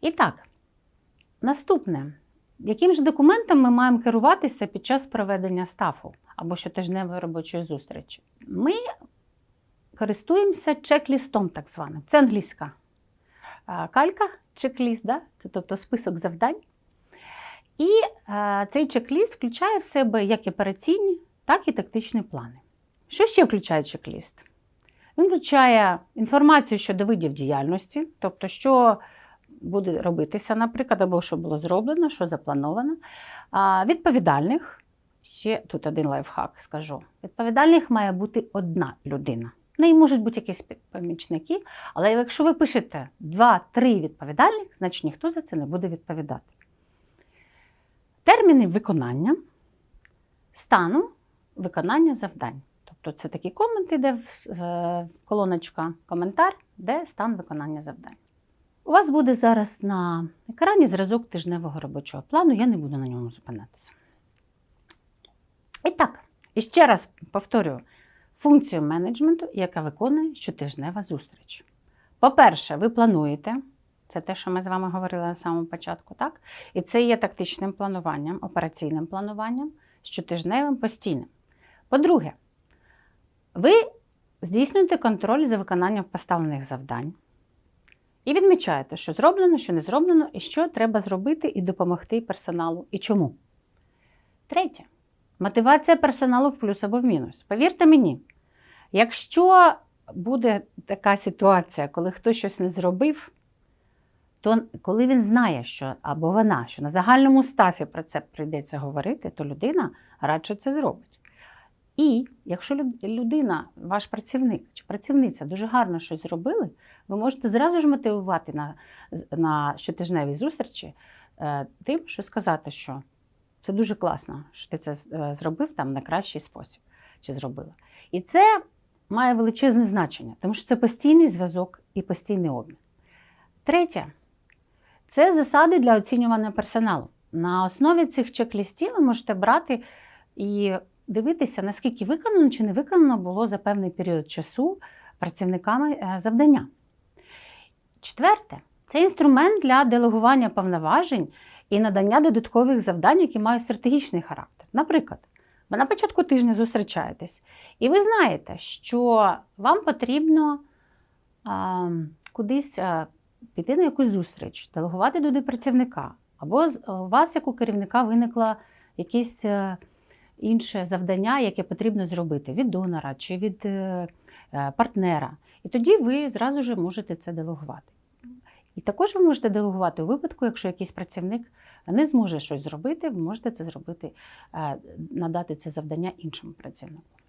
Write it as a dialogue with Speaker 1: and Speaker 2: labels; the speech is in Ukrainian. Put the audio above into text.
Speaker 1: І так, наступне. Яким ж документом ми маємо керуватися під час проведення стафу або щотижневої робочої зустрічі? Ми користуємося чек-лістом, так званим. Це англійська калька, чек-ліст, да? Тобто список завдань. І е, цей чек-ліст включає в себе як операційні, так і тактичні плани. Що ще включає чек-ліст? Він включає інформацію щодо видів діяльності, тобто, що буде робитися, наприклад, або що було зроблено, що заплановано. А, відповідальних, ще тут один лайфхак скажу. Відповідальних має бути одна людина. В неї можуть бути якісь помічники, але якщо ви пишете 2-3 відповідальних, значить ніхто за це не буде відповідати. Терміни виконання стану виконання завдань. Тобто це такі коменти, де е, колоночка коментар, де стан виконання завдань. У вас буде зараз на екрані зразок тижневого робочого плану, я не буду на ньому зупинятися. І так, і ще раз повторюю функцію менеджменту, яка виконує щотижнева зустріч. По-перше, ви плануєте, це те, що ми з вами говорили на самому початку, так? І це є тактичним плануванням, операційним плануванням, щотижневим, постійним. По-друге, ви здійснюєте контроль за виконанням поставлених завдань і відмічаєте, що зроблено, що не зроблено, і що треба зробити і допомогти персоналу, і чому. Третє. Мотивація персоналу в плюс або в мінус. Повірте мені, якщо буде така ситуація, коли хтось щось не зробив, то коли він знає, що або вона, що на загальному стафі про це прийдеться говорити, то людина радше це зробить. І якщо людина, ваш працівник чи працівниця дуже гарно щось зробили, ви можете зразу ж мотивувати на, на щотижневій зустрічі е, тим, що сказати, що це дуже класно, що ти це е, зробив там на кращий спосіб чи зробила. І це має величезне значення, тому що це постійний зв'язок і постійний обмін. Третє це засади для оцінювання персоналу. На основі цих чек-лістів ви можете брати і дивитися, наскільки виконано чи не виконано було за певний період часу працівниками е, завдання. Четверте, це інструмент для делегування повноважень і надання додаткових завдань, які мають стратегічний характер. Наприклад, ви на початку тижня зустрічаєтесь, і ви знаєте, що вам потрібно а, кудись а, піти на якусь зустріч, делегувати туди працівника, або у вас, як у керівника, виникло якесь е, інше завдання, яке потрібно зробити від донора чи від е, е, партнера. І тоді ви зразу ж можете це делегувати. І також ви можете делегувати у випадку, якщо якийсь працівник не зможе щось зробити, ви можете це зробити, е, надати це завдання іншому працівнику.